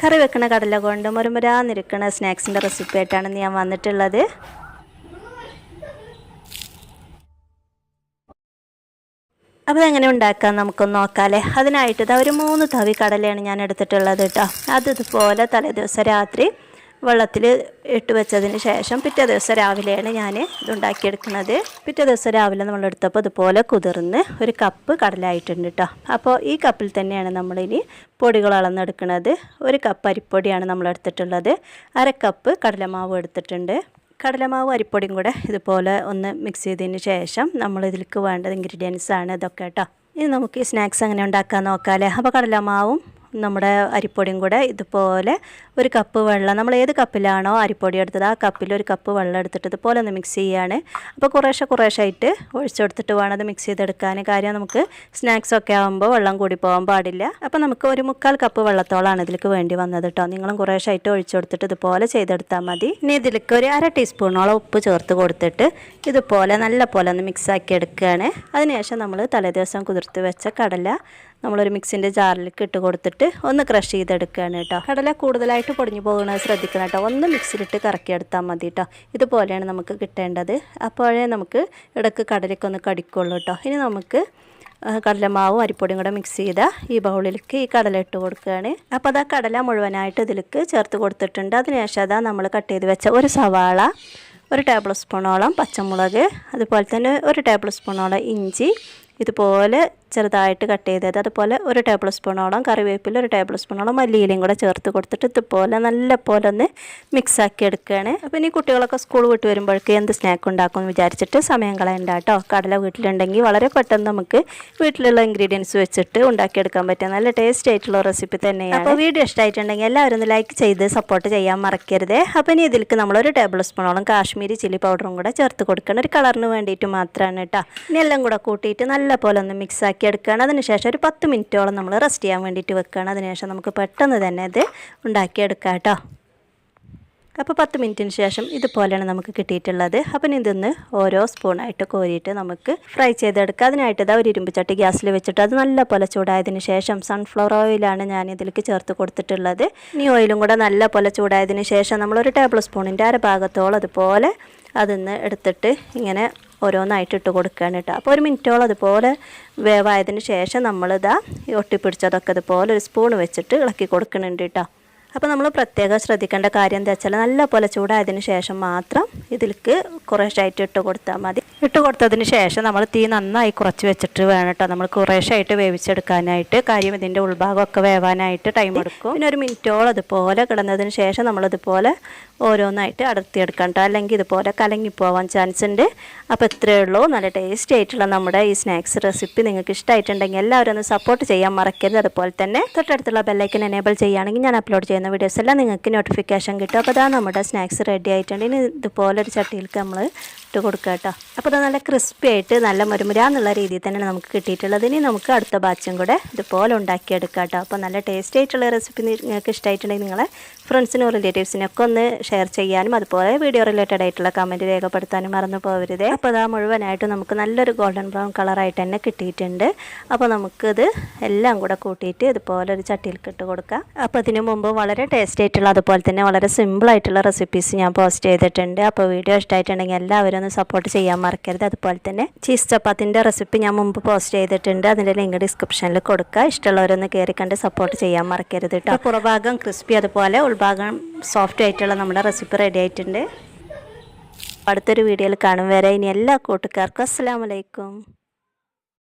കറി വെക്കണ കടല കൊണ്ട് മുരമുരാന്നിരിക്കണ സ്നാക്സിന്റെ റെസിപ്പി ആയിട്ടാണ് ഞാൻ വന്നിട്ടുള്ളത്. അപ്പോൾ അതെങ്ങനെ ഉണ്ടാക്കാം നമുക്കൊന്ന് നോക്കാമല്ലേ അതിനായിട്ട് ഒരു മൂന്ന് തവി കടലയാണ് ഞാൻ എടുത്തിട്ടുള്ളത് കേട്ടോ. അത് ഇതുപോലെ തലേദിവസം രാത്രി വെള്ളത്തിൽ ഇട്ട് വെച്ചതിന് ശേഷം പിറ്റേ ദിവസം രാവിലെയാണ് ഞാൻ ഇതുണ്ടാക്കിയെടുക്കുന്നത്. പിറ്റേ ദിവസം രാവിലെ നമ്മൾ എടുത്തപ്പോൾ ഇതുപോലെ കുതിർന്ന് ഒരു കപ്പ് കടലായിട്ടുണ്ട് കേട്ടോ അപ്പോൾ ഈ കപ്പിൽ തന്നെയാണ് നമ്മളിനി പൊടികൾ അളന്നെടുക്കുന്നത്. ഒരു കപ്പ് അരിപ്പൊടിയാണ് നമ്മൾ എടുത്തിട്ടുള്ളത്. അര കപ്പ് കടലമാവ് എടുത്തിട്ടുണ്ട്. കടലമാവ് അരിപ്പൊടിയും കൂടെ ഇതുപോലെ ഒന്ന് മിക്സ് ചെയ്തതിന് ശേഷം നമ്മൾ ഇതിലേക്ക് വേണ്ടത് ഇൻഗ്രീഡിയൻസ് ആണ് ഇതൊക്കെ കേട്ടോ ഇനി നമുക്ക് ഈ സ്നാക്സ് അങ്ങനെ ഉണ്ടാക്കാൻ നോക്കാമല്ലേ അപ്പോൾ കടലമാവും നമ്മുടെ അരിപ്പൊടിയും കൂടെ ഇതുപോലെ ഒരു കപ്പ് വെള്ളം നമ്മൾ ഏത് കപ്പിലാണോ അരിപ്പൊടി എടുത്തത് ആ കപ്പിൽ ഒരു കപ്പ് വെള്ളം എടുത്തിട്ട് ഇതുപോലെ ഒന്ന് മിക്സ് ചെയ്യുകയാണ് അപ്പോൾ കുറേശ്ശെ കുറേശ്ശെ ആയിട്ട് ഒഴിച്ചെടുത്തിട്ട് വേണം അത് മിക്സ് ചെയ്തെടുക്കാൻ. കാര്യം നമുക്ക് സ്നാക്സൊക്കെ ആകുമ്പോൾ വെള്ളം കൂടി പോകാൻ പാടില്ല. അപ്പോൾ നമുക്ക് ഒരു മുക്കാൽ കപ്പ് വെള്ളത്തോളാണ് ഇതിലേക്ക് വേണ്ടി വന്നത് കേട്ടോ നിങ്ങളും കുറേശ്ശെ ആയിട്ട് ഒഴിച്ചെടുത്തിട്ട് ഇതുപോലെ ചെയ്തെടുത്താൽ മതി. ഇനി ഇതിലേക്ക് ഒരു അര ടീസ്പൂണോളം ഉപ്പ് ചേർത്ത് കൊടുത്തിട്ട് ഇതുപോലെ നല്ല പോലെ ഒന്ന് മിക്സ് ആക്കി എടുക്കുകയാണ്. അതിനുശേഷം നമ്മൾ തലേദിവസം കുതിർത്ത് വെച്ച കടല നമ്മളൊരു മിക്സിന്റെ ജാറിലേക്ക് ഇട്ട് കൊടുത്തിട്ട് ഒന്ന് ക്രഷ് ചെയ്തെടുക്കുകയാണ് കേട്ടോ കടല കൂടുതലായിട്ട് പൊടിഞ്ഞു പോകുന്നത് ശ്രദ്ധിക്കണം കേട്ടോ ഒന്ന് മിക്സിയിലിട്ട് കറക്കിയെടുത്താൽ മതി കേട്ടോ ഇതുപോലെയാണ് നമുക്ക് കിട്ടേണ്ടത്. അപ്പോഴേ നമുക്ക് ഇടയ്ക്ക് കടലയ്ക്ക് ഒന്ന് കടിക്കുള്ളൂ കേട്ടോ ഇനി നമുക്ക് കടലമാവും അരിപ്പൊടിയും കൂടെ മിക്സ് ചെയ്ത ഈ ബൗളിലേക്ക് ഈ കടല ഇട്ട് കൊടുക്കുകയാണ്. അപ്പോൾ അതാ കടല മുഴുവനായിട്ട് ഇതിലേക്ക് ചേർത്ത് കൊടുത്തിട്ടുണ്ട്. അതിനുശേഷം അതാ നമ്മൾ കട്ട് ചെയ്ത് വെച്ച ഒരു സവാള ഒരു ടേബിൾ സ്പൂണോളം പച്ചമുളക് അതുപോലെ തന്നെ ഒരു ടേബിൾ സ്പൂണോളം ഇഞ്ചി ഇതുപോലെ ചെറുതായിട്ട് കട്ട് ചെയ്തത്. അതുപോലെ ഒരു ടേബിൾ സ്പൂണോളം കറിവേപ്പില ഒരു ടേബിൾ സ്പൂണോളം മല്ലിയിലയും കൂടെ ചേർത്ത് കൊടുത്തിട്ട് ഇതുപോലെ നല്ല പോലെ ഒന്ന് മിക്സാക്കി എടുക്കുകയാണ്. അപ്പോൾ ഇനി കുട്ടികളൊക്കെ സ്കൂൾ വിട്ട് വരുമ്പോഴേക്ക് എന്ത് സ്നാക്ക് ഉണ്ടാക്കും എന്ന് വിചാരിച്ചിട്ട് സമയം കളയണ്ട കേട്ടോ. കടല വീട്ടിലുണ്ടെങ്കിൽ വളരെ പെട്ടെന്ന് നമുക്ക് വീട്ടിലുള്ള ഇൻഗ്രീഡിയൻസ് വെച്ചിട്ട് ഉണ്ടാക്കിയെടുക്കാൻ പറ്റും. നല്ല ടേസ്റ്റ് ആയിട്ടുള്ള റെസിപ്പി തന്നെയാണ്. അപ്പോൾ വീഡിയോ ഇഷ്ടമായിട്ടുണ്ടെങ്കിൽ എല്ലാവരും ഒന്ന് ലൈക്ക് ചെയ്ത് സപ്പോർട്ട് ചെയ്യാൻ മറക്കരുത്. അപ്പോൾ ഇനി ഇതിലേക്ക് നമ്മളൊരു ടേബിൾ സ്പൂണോളം കാശ്മീരി ചില്ലി പൗഡറും കൂടെ ചേർത്ത് കൊടുക്കണം. ഒരു കളറിന് വേണ്ടിയിട്ട് മാത്രമാണ് കേട്ടോ. ഇനി എല്ലാം കൂടെ കൂട്ടിയിട്ട് നല്ല പോലെ ഒന്ന് മിക്സ് ആക്കി എടുക്കുകയാണ് അതിനുശേഷം ഒരു പത്ത് മിനിറ്റോളം നമ്മൾ റെസ്റ്റ് ചെയ്യാൻ വേണ്ടിയിട്ട് വെക്കുകയാണ്. അതിനുശേഷം നമുക്ക് പെട്ടെന്ന് തന്നെ ഇത് ഉണ്ടാക്കിയെടുക്കാം കേട്ടോ. അപ്പോൾ പത്ത് മിനിറ്റിന് ശേഷം ഇതുപോലെയാണ് നമുക്ക് കിട്ടിയിട്ടുള്ളത്. അപ്പം ഇതൊന്ന് ഓരോ സ്പൂണായിട്ട് കോരിയിട്ട് നമുക്ക് ഫ്രൈ ചെയ്തെടുക്കുക അതിനായിട്ട് ഇതാ ഒരു ഇരുമ്പ് ചട്ടി ഗ്യാസിൽ വെച്ചിട്ട് അത് നല്ല പോലെ ചൂടായതിന് ശേഷം സൺഫ്ലവർ ഓയിലാണ് ഞാൻ ഇതിലേക്ക് ചേർത്ത് കൊടുത്തിട്ടുള്ളത്. ഇനി ഓയിലും കൂടെ നല്ല പോലെ ചൂടായതിന് ശേഷം നമ്മളൊരു ടേബിൾ സ്പൂണിന്റെ അര ഭാഗത്തോളം അതുപോലെ അതിന്ന് എടുത്തിട്ട് ഇങ്ങനെ ഓരോന്നായിട്ട് ഇട്ട് കൊടുക്കുകയാണ് കേട്ടോ അപ്പോൾ ഒരു മിനിറ്റോളം അതുപോലെ വേവായതിന് ശേഷം നമ്മളിതാ ഒട്ടിപ്പിടിച്ചതൊക്കെ ഇതുപോലെ ഒരു സ്പൂൺ വെച്ചിട്ട് ഇളക്കി കൊടുക്കുന്നുണ്ട് കേട്ടോ അപ്പോൾ നമ്മൾ പ്രത്യേകം ശ്രദ്ധിക്കേണ്ട കാര്യം എന്താ വെച്ചാൽ നല്ല പോലെ ചൂടായതിന് ശേഷം മാത്രം ഇതിലേക്ക് കുറേശ്ശായിട്ട് ഇട്ട് കൊടുത്താൽ മതി. ഇട്ട് കൊടുത്തതിന് ശേഷം നമ്മൾ തീ നന്നായി കുറച്ച് വെച്ചിട്ട് വേണം കേട്ടോ നമ്മൾ കുറേശ്ശായിട്ട് വേവിച്ചെടുക്കാനായിട്ട് കാര്യം ഇതിന്റെ ഉൾഭാഗമൊക്കെ വേവാനായിട്ട് ടൈം എടുക്കും. പിന്നെ ഒരു മിനിറ്റോളം അതുപോലെ കിടന്നതിന് ശേഷം നമ്മളിതുപോലെ ഓരോന്നായിട്ട് അടർത്തിയെടുക്കാം കേട്ടോ അല്ലെങ്കിൽ ഇതുപോലെ കലങ്ങിപ്പോവാൻ ചാൻസ് ഉണ്ട്. അപ്പോൾ ഇത്രയേ ഉള്ളൂ. നല്ല ടേസ്റ്റി ആയിട്ടുള്ള നമ്മുടെ ഈ സ്നാക്സ് റെസിപ്പി നിങ്ങൾക്ക് ഇഷ്ടമായിട്ടുണ്ടെങ്കിൽ എല്ലാവരും ഒന്ന് സപ്പോർട്ട് ചെയ്യാൻ മറക്കരുത്. അതുപോലെ തന്നെ തൊട്ടടുത്തുള്ള ബെല്ലൈക്കൻ എനേബിൾ ചെയ്യുകയാണെങ്കിൽ ഞാൻ അപ്ലോഡ് ചെയ്യുന്ന വീഡിയോസ് എല്ലാം നിങ്ങൾക്ക് നോട്ടിഫിക്കേഷൻ കിട്ടും. അപ്പോൾ അതാ നമ്മുടെ സ്നാക്സ് റെഡി ആയിട്ടുണ്ട്. ഇനി ഇതുപോലെ ഒരു ചട്ടിയിലേക്ക് നമ്മൾ ഇട്ട് കൊടുക്കുക കേട്ടോ. അപ്പോൾ അത് നല്ല ക്രിസ്പി ആയിട്ട് നല്ല മുരുമുര എന്നുള്ള രീതിയിൽ തന്നെ നമുക്ക് കിട്ടിയിട്ടുള്ളത്. ഇനി നമുക്ക് അടുത്ത ബാച്ചും കൂടെ ഇതുപോലെ ഉണ്ടാക്കിയെടുക്കുക കേട്ടോ. അപ്പോൾ നല്ല ടേസ്റ്റി ആയിട്ടുള്ള റെസിപ്പി നിങ്ങൾക്ക് ഇഷ്ടമായിട്ടുണ്ടെങ്കിൽ നിങ്ങളെ ഫ്രണ്ട്സിനും റിലേറ്റീവ്സിനൊക്കെ ഒന്ന് ഷെയർ ചെയ്യാനും അതുപോലെ വീഡിയോ റിലേറ്റഡ് ആയിട്ടുള്ള കമന്റ് രേഖപ്പെടുത്താനും മറന്നു പോകരുത് അപ്പോൾ അതാ മുഴുവനായിട്ട് നമുക്ക് നല്ലൊരു ഗോൾഡൻ ബ്രൗൺ കളറായിട്ട് തന്നെ കിട്ടിയിട്ടുണ്ട്. അപ്പോൾ നമുക്കിത് എല്ലാം കൂടെ കൂട്ടിയിട്ട് ഇതുപോലെ ഒരു ചട്ടിയിൽ ഇട്ട് കൊടുക്കാം. അപ്പോൾ ഇതിനു മുമ്പ് വളരെ ടേസ്റ്റി ആയിട്ടുള്ള അതുപോലെ തന്നെ വളരെ സിമ്പിൾ ആയിട്ടുള്ള റെസിപ്പീസ് ഞാൻ പോസ്റ്റ് ചെയ്തിട്ടുണ്ട്. അപ്പോൾ വീഡിയോ ഇഷ്ടമായിട്ടുണ്ടെങ്കിൽ എല്ലാവരും ഒന്ന് സപ്പോർട്ട് ചെയ്യാൻ മറക്കരുത്. അതുപോലെ തന്നെ ചീസ് ചപ്പാത്തിന്റെ റെസിപ്പി ഞാൻ മുമ്പ് പോസ്റ്റ് ചെയ്തിട്ടുണ്ട്. അതിന്റെ ലിങ്ക് ഡിസ്ക്രിപ്ഷനിൽ കൊടുക്കുക. ഇഷ്ടമുള്ളവരൊന്ന് കയറി കണ്ട് സപ്പോർട്ട് ചെയ്യാൻ മറക്കരുത് കേട്ടോ പുറഭാഗം ക്രിസ്പി അതുപോലെ ഉൾഭാഗം സോഫ്റ്റ് ആയിട്ടുള്ള നമ്മുടെ റെസിപ്പി റെഡി ആയിട്ടുണ്ട്. അടുത്തൊരു വീഡിയോയിൽ കാണും വരെ. ഇനി എല്ലാ കൂട്ടുകാർക്കും അസ്സാം വലൈക്കും